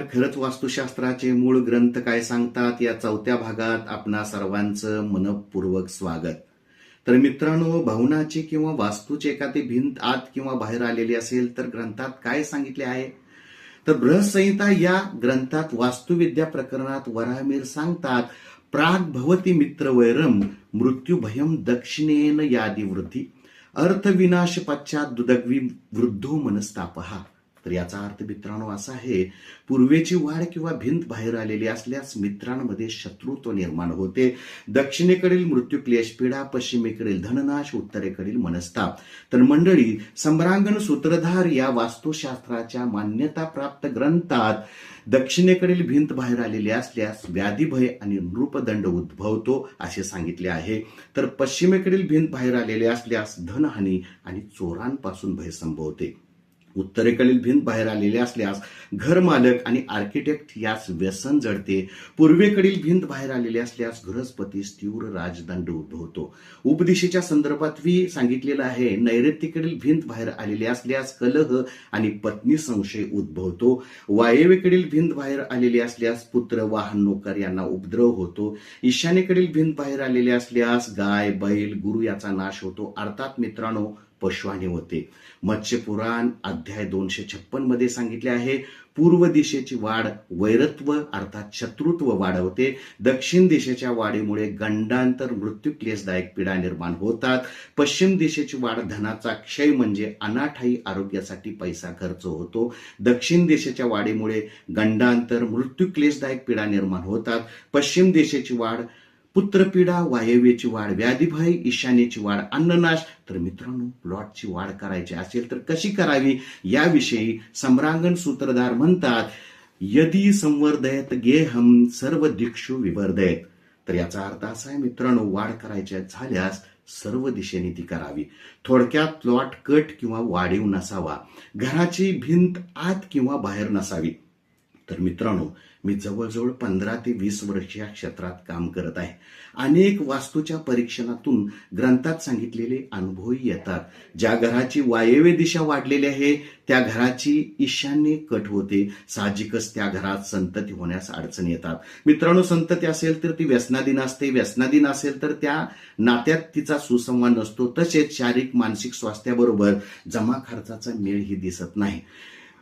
खरंच वास्तुशास्त्राचे मूळ ग्रंथ काय सांगतात? या चौथ्या भागात आपणा सर्वांचं मनपूर्वक स्वागत. तर मित्रांनो भवनाची किंवा वास्तूची एखादी भिंत आत किंवा बाहेर आलेली असेल तर ग्रंथात काय सांगितले आहे? तर बृहसंहिता या ग्रंथात वास्तुविद्या प्रकरणात वराहमीर सांगतात प्राग भवती मित्र वैरम मृत्यू भयम दक्षिणेन यादी वृद्धी अर्थविनाश पश्चात दुदग्वी वृद्धो मनस्तापहा तर याचा अर्थ मित्रांनो असा आहे पूर्वेची वाढ किंवा भिंत बाहेर आलेली असल्यास मित्रांमध्ये शत्रुत्व निर्माण होते. दक्षिणेकडील मृत्यू क्लेश पश्चिमेकडील धननाश उत्तरेकडील मनस्ताप तर मंडळी सम्रांगण सूत्रधार या वास्तुशास्त्राच्या मान्यताप्राप्त ग्रंथात दक्षिणेकडील भिंत बाहेर आलेली असल्यास व्याधीभय आणि नृपदंड उद्भवतो असे सांगितले आहे. तर पश्चिमेकडील भिंत बाहेर आलेली असल्यास धनहानी आणि चोरांपासून भय संभवते. उत्तरेकडील भिंत बाहेर आलेली असल्यास घरमालक आणि आर्किटेक्ट यास व्यसन जडते. पूर्वेकडील भिंत बाहेर आलेली असल्यास गृहस्पतीस तीव्र राजदंड उद्भवतो उपदिशेच्या संदर्भात मी सांगितलेलं आहे नैऋत्यकडील भिंत बाहेर आलेली असल्यास कलह आणि पत्नी संशय उद्भवतो. वायव्येकडील भिंत बाहेर आलेली असल्यास पुत्र वाहन नोकर यांना उपद्रव होतो. ईशान्येकडील भिंत बाहेर आलेली असल्यास गाय बैल गुरु याचा नाश होतो. अर्थात मित्रांनो पशुहानी होते. मत्स्यपुराण अध्याय दोनशे छप्पनमध्ये सांगितले आहे पूर्व दिशेची वाढ वैरत्व अर्थात शत्रुत्व वाढवते. दक्षिण दिशेच्या वाढीमुळे गंडांतर मृत्यू क्लेशदायक पीडा निर्माण होतात. पश्चिम दिशेची वाढ धनाचा क्षय म्हणजे अनाठाई आरोग्यासाठी पैसा खर्च होतो. दक्षिण दिशेच्या वाढीमुळे गंडांतर मृत्यू क्लेशदायक पीडा निर्माण होतात. पश्चिम दिशेची वाढ पुत्रपीडा वायव्येची वाढ व्याधीभय ईशान्येची वाढ अन्ननाश. तर मित्रांनो प्लॉटची वाढ करायची असेल तर कशी करावी? याविषयी सम्रांगण सूत्रधार म्हणतात यदी संवर्धयत गेहम सर्व दिक्षु विवर्धयत. तर याचा अर्थ असा आहे मित्रांनो वाढ करायच्या झाल्यास सर्व दिशेने ती करावी. थोडक्यात प्लॉट कट किंवा वाढीव नसावा. घराची भिंत आत किंवा बाहेर नसावी. तर मित्रांनो मी जवळजवळ पंधरा ते वीस वर्ष या क्षेत्रात काम करत आहे. अनेक वास्तूच्या परीक्षणातून ग्रंथात सांगितलेले अनुभवही येतात. ज्या घराची वायव्य दिशा वाढलेली आहे त्या घराची ईशान्य कट होते. साहजिकच त्या घरात संतती होण्यास अडचण येतात. मित्रांनो संतती असेल तर ती व्यसनाधीन असते. व्यसनाधीन असेल तर त्या नात्यात तिचा सुसंवाद नसतो. तसेच शारीरिक मानसिक स्वास्थ्याबरोबर जमा खर्चाचा मेळही दिसत नाही.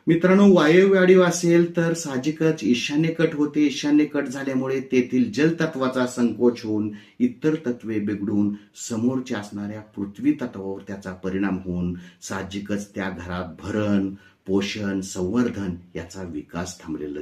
मित्रांनो वायव्याडीव असेल तर साहजिकच ईशान्य कट होते. ईशान्य कट झाल्यामुळे तेथील जलतत्वाचा संकोच होऊन इतर तत्वे बिघडून समोरच्या असणाऱ्या पृथ्वी तत्वावर त्याचा परिणाम होऊन साहजिकच त्या घरात भरण पोषण संवर्धन याचा विकास थांबलेला